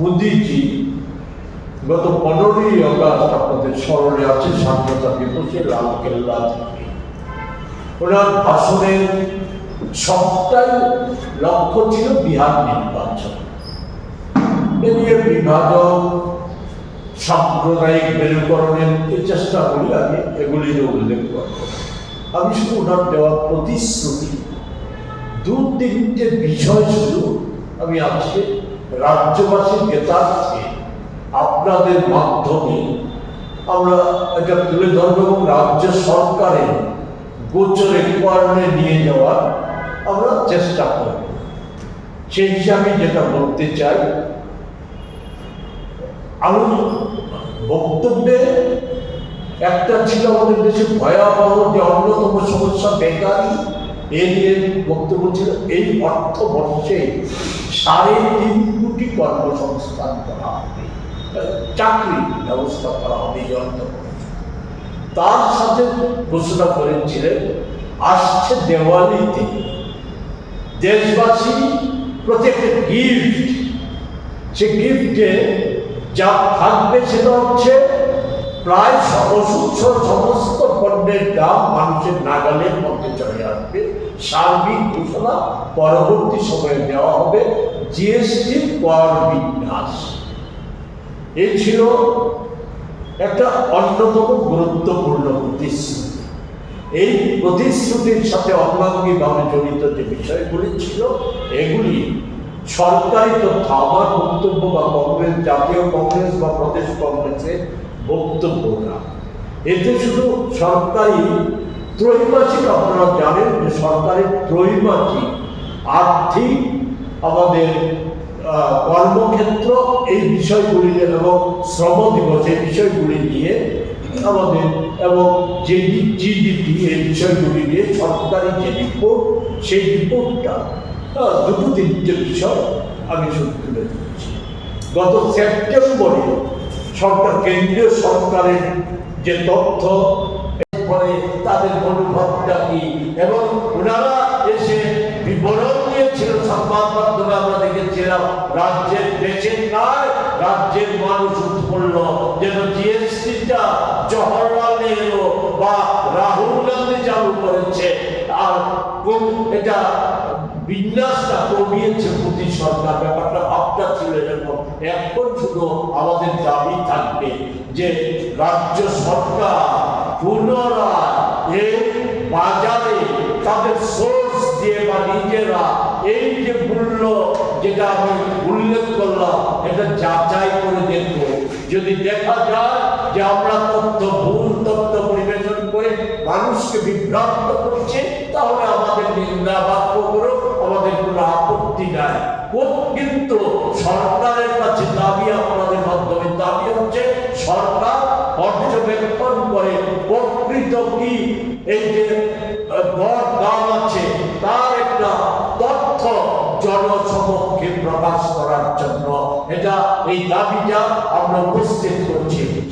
মোদিজি গত পনেরোই অগাস্ট আপনাদের স্মরণে আছে, স্বাধীনতা দিবসে লাল কেল্লা ওনার ভাষণের সবটাই লক্ষ্য ছিল বিহার নির্বাচন। এ নিয়ে বিভাজন, সাম্প্রদায়িক মেরুকরণের যে চেষ্টাগুলি আমি এগুলির উল্লেখ করব। আমি শুধু ওনার দেওয়া প্রতিশ্রুতি, দু তিনটে বিষয় শুধু আমি আজকে রাজ্যবাসীর জ্ঞাতার্থে আপনাদের মাধ্যমে আমরা এটা তুলে ধরবো এবং রাজ্য সরকারের গোচরে কর্ণে নিয়ে যাওয়ার আমরা চেষ্টা করব। সেই হিসাবে যেটা বলতে চাই, আমি বক্তব্যে একটা ছিল আমাদের দেশে ভয়াবহ যে অন্যতম সমস্যা বেকারি। এ নিয়ে বক্তব্য ছিল, এই অর্থ বর্ষে সাড়ে তিন কোটি কর্মসংস্থান করা হবে, চাকরি ব্যবস্থা করা হবে এই তার সাথে ঘোষণা করেছিলেন, আসছে দেওয়ালিতে দেশবাসী প্রতি একটা গিফট সে গিফটে যা থাকবে সেটা হচ্ছে প্রায় ওষুধ দাম মানুষের নাগালের মধ্যে চলে আসবে। সার্বিক ঘোষণা পরবর্তী সময়ে দেওয়া হবে। জিএসটি কর বিন্যাস। এ ছিল একটা অন্যতম গুরুত্বপূর্ণ প্রতিশ্রুতি। এই প্রতিশ্রুতির সাথে অঙ্গাঙ্গিভাবে জড়িত যে বিষয়গুলি ছিল, এগুলি সরকারি তথ্য, আমার বক্তব্য বা কংগ্রেস, জাতীয় কংগ্রেস বা প্রদেশ কংগ্রেসের বক্তব্য না। এতে শুধু সরকারি ত্রৈমাসিক আপনারা জানেন যে সরকারের ত্রৈমাসিক আর্থিক আমাদের কর্মক্ষেত্র এই বিষয়গুলি এবং শ্রম দিবস এই বিষয়গুলি নিয়ে আমাদের এবং যে জিডিপি এই বিষয়গুলি নিয়ে সরকারি যে রিপোর্ট সেই রিপোর্টটা দুটো তিনটে বিষয় আমি শুধু তুলে ধরেছি। গত সেপ্টেম্বরে সরকার, কেন্দ্রীয় সরকারের যে তথ্য পরে তাদের মনোভাবটা কি? এবং ওনারা এসে বিবরণ দিয়েছিল সংবাদ মাধ্যমে, আমরা দেখেছিলাম, রাজ্যের দেশের নয় রাজ্যের মানুষ উৎপন্ন যেন জিএসটিটা জওহরলাল নেহরু বা রাহুল গান্ধী চালু করেছে। আর কোন এটা বিন্যাসটা কমিয়েছে মোদী সরকার, ব্যাপারটা ভাবটা ছিল এরকম। এখন শুধু আমাদের দাবি যে রাজ্য সরকার পুনরায় এই বাজারে তাদের সোর্স দিয়ে বা নিজেরা এই যে মূল্য যেটা আমি উল্লেখ করলাম, এটা যাচাই করে দেখব। যদি দেখা যায় যে আমরা তথ্য, ভুল তথ্য পরিবেশন করে মানুষকে বিভ্রান্ত করছে, তাহলে আমাদের নিন্দা বাক্য করো আমাদের কোনো আপত্তি নাই। কিন্তু পর্যবেক্ষণ করে প্রকৃত কি? এই যে আছে, তার একটা তথ্য জনসমক্ষে প্রকাশ করার জন্য। এটা, এই দাবিটা আমরা উপস্থিত করছি।